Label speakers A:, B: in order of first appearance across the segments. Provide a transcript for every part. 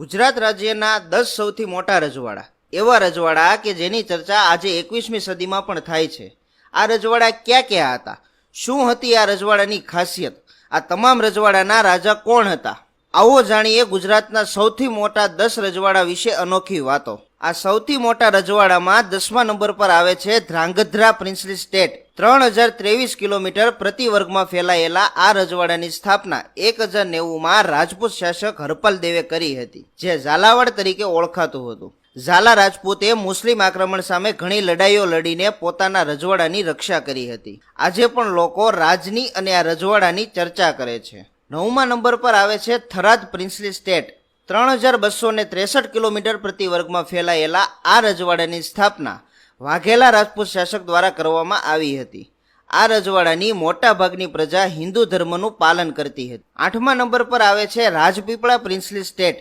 A: ગુજરાત રાજ્યના દસ સૌથી મોટા રજવાડા. એવા રજવાડા કે જેની ચર્ચા આજે એકવીસમી સદીમાં પણ થાય છે. આ રજવાડા ક્યાં ક્યાં હતા? શું હતી આ રજવાડાની ખાસિયત? આ તમામ રજવાડાના રાજા કોણ હતા? આવો જાણીએ ગુજરાતના સૌથી મોટા દસ રજવાડા વિશે અનોખી વાતો. આ સૌથી મોટા રજવાડામાં દસમા નંબર પર આવે છે ધ્રાંગધ્રા પ્રિન્સલી સ્ટેટ. ત્રણ હજાર ત્રેવીસ કિલોમીટર પ્રતિ વર્ગમાં ફેલાયેલા આ રજવાડાની સ્થાપના એક હજાર નેવુંમાં રાજપૂત શાસક હરપાલ દેવે કરી હતી, જે ઝાલાવાડ તરીકે ઓળખાતું હતું. ઝાલા રાજપૂતે મુસ્લિમ આક્રમણ સામે ઘણી લડાઈઓ લડીને પોતાના રજવાડાની રક્ષા કરી હતી. આજે પણ લોકો રાજની અને આ રજવાડાની ચર્ચા કરે છે. નવમા નંબર પર આવે છે થરાદ પ્રિન્સલી સ્ટેટ. ત્રણ હજાર બસો ને ત્રેસઠ કિલોમીટર પ્રતિ વર્ગમાં ફેલાયેલા આ રજવાડાની સ્થાપના વાઘેલા રાજપૂત શાસક દ્વારા કરવામાં આવી હતી. આ રજવાડાની મોટા ભાગની પ્રજા હિન્દુ ધર્મનું પાલન કરતી હતી. આઠમા નંબર પર આવે છે રાજપીપળા પ્રિન્સલી સ્ટેટ,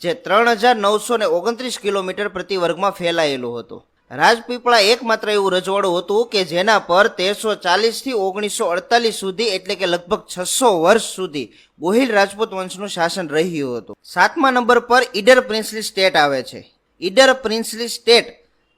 A: જે ત્રણ હજાર નવસો ઓગણત્રીસ કિલોમીટર પ્રતિ વર્ગમાં ફેલાયેલું હતું. રાજપીપળા એકમાત્ર એવું રજવાડું હતું કે જેના પર તેરસો ચાલીસથી ઓગણીસો અડતાલીસ સુધી એટલે કે લગભગ છસો વર્ષ સુધી ગોહિલ રાજપૂત વંશનું શાસન રહ્યું હતું. સાતમા નંબર પર ઈડર પ્રિન્સલી સ્ટેટ આવે છે. ઈડર પ્રિન્સલી સ્ટેટ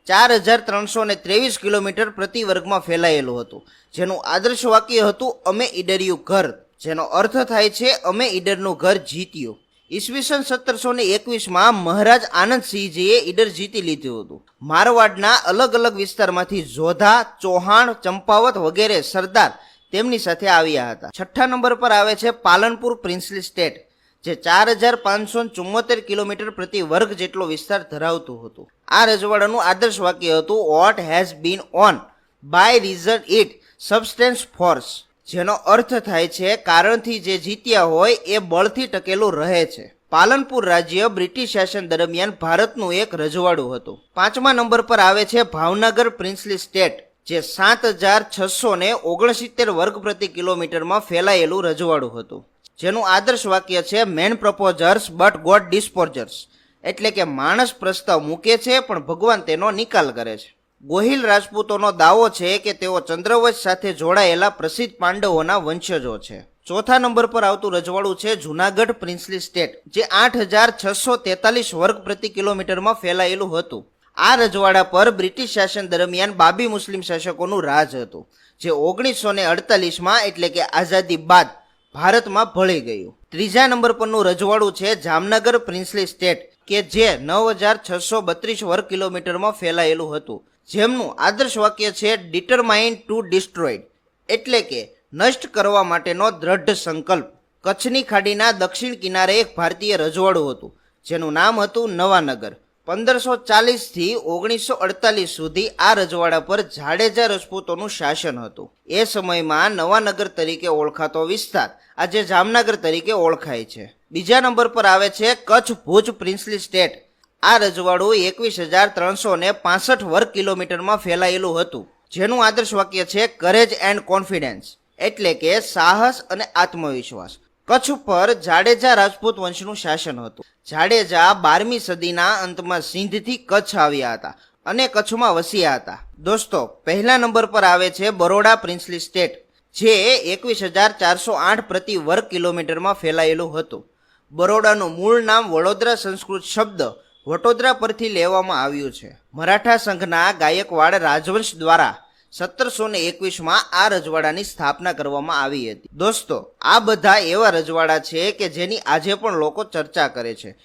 A: ચાર હજાર ત્રણસો ને ત્રેવીસ કિલોમીટર પ્રતિ વર્ગમાં ફેલાયેલું હતું. જેનું આદર્શ વાક્ય હતું, અમે ઈડર્યું ઘર. જેનો અર્થ થાય છે, અમે ઈડરનું ઘર જીત્યું. ઈસવીસન સત્તરસો ને એકવીસમાં મહારાજ આનંદસિંહજીએ ઈડર જીતી લીધું હતું. મારવાડના અલગ અલગ વિસ્તારમાંથી જોધા, ચૌહાણ, ચંપાવત વગેરે સરદાર તેમની સાથે આવ્યા હતા. છઠ્ઠા નંબર પર આવે છે પાલનપુર પ્રિન્સલી સ્ટેટ, જે ચાર હજાર પાંચસો ચુમ્મોતેર કિલોમીટર પ્રતિ વર્ગ જેટલો વિસ્તાર ધરાવતું હતું. આ રજવાડાનું આદર્શ વાક્ય હતું what has been won by reason it substance force જેનો અર્થ થાય છે, કારણથી જે જીત્યા હોય એ બળથી ટકેલું રહે છે. પાલનપુર રાજ્ય બ્રિટિશ શાસન દરમિયાન ભારતનું એક રજવાડું હતું. પાંચમા નંબર પર આવે છે ભાવનગર પ્રિન્સલી સ્ટેટ, જે સાત હજાર છસો ને ઓગણસિત્તેર વર્ગ પ્રતિ કિલોમીટરમાં ફેલાયેલું રજવાડું હતું. જેનું આદર્શ વાક્ય છે man proposers but God disposers એટલે કે માણસ પ્રસ્તાવ મૂકે છે, પણ ભગવાન તેનો નિકાલ કરે છે. ગોહિલ રાજપૂતોનો દાવો છે કે તેઓ ચંદ્રવંશ સાથે જોડાયેલા પ્રસિદ્ધ પાંડવોના વંશજો છે. ચોથા નંબર પર આવતું રજવાડું છે જુનાગઢ પ્રિન્સલી સ્ટેટ, જે આઠ હજાર છસો તેતાલીસ વર્ગ પ્રતિ કિલોમીટરમાં ફેલાયેલું હતું. આ રજવાડા પર બ્રિટિશ શાસન દરમિયાન બાબી મુસ્લિમ શાસકોનું રાજ હતું, જે ઓગણીસો ને અડતાલીસમાં એટલે કે આઝાદી બાદ ભારતમાં ભળી ગયું. ત્રીજા નંબર પરનું રજવાડું છે જામનગર પ્રિન્સલી સ્ટેટ, કે જે નવ હજાર છસો બત્રીસ વર્ગ કિલોમીટરમાં ફેલાયેલું હતું. જેમનું આદર્શ વાક્ય છે ડિટરમાઇન્ડ ટુ ડિસ્ટ્રોઇડ એટલે કે, નષ્ટ કરવા માટેનો દ્રઢ સંકલ્પ. કચ્છની ખાડીના દક્ષિણ કિનારે એક ભારતીય રજવાડું હતું, જેનું નામ હતું નવાનગર. પંદરસો ચાલીસથી ઓગણીસો અડતાલીસ સુધી આ રજવાડા પર જાડેજા રજપૂતોનું શાસન હતું. એ સમયમાં નવાનગર તરીકે ઓળખાતો વિસ્તાર આજે જામનગર તરીકે ઓળખાય છે. બીજા નંબર પર આવે છે, કચ્છ ભુજ પ્રિન્સલી સ્ટેટ. આ રજવાડું એકવીસ હજાર ત્રણસો ને પાસઠ વર્ગ કિલોમીટરમાં ફેલાયેલું હતું, જેનું આદર્શ વાક્ય છે કરેજ એન્ડ કોન્ફિડન્સ એટલે કે સાહસ અને આત્મવિશ્વાસ. કચ્છ પર જાડેજા રાજપૂત વંશનું શાસન હતું. જાડેજા બારમી સદીના અંતમાં સિંધથી કચ્છ આવ્યા હતા અને કચ્છમાં વસ્યા હતા. દોસ્તો, પહેલા નંબર પર આવે છે બરોડા પ્રિન્સલી સ્ટેટ, જે એકવીસ હજાર ચારસો આઠ પ્રતિ વર્ગ કિલોમીટરમાં ફેલાયેલું હતું. બરોડાનું મૂળ નામ વડોદરા સંસ્કૃત શબ્દ વટોદરા પરથી લેવામાં આવ્યું છે. મરાઠા સંઘના ગાયકવાડ રાજવંશ દ્વારા સત્તરસો ને એકવીસમાં આ રજવાડાની સ્થાપના કરવામાં આવી હતી. દોસ્તો, આ બધા એવા રજવાડા છે કે જેની આજે પણ લોકો ચર્ચા કરે છે.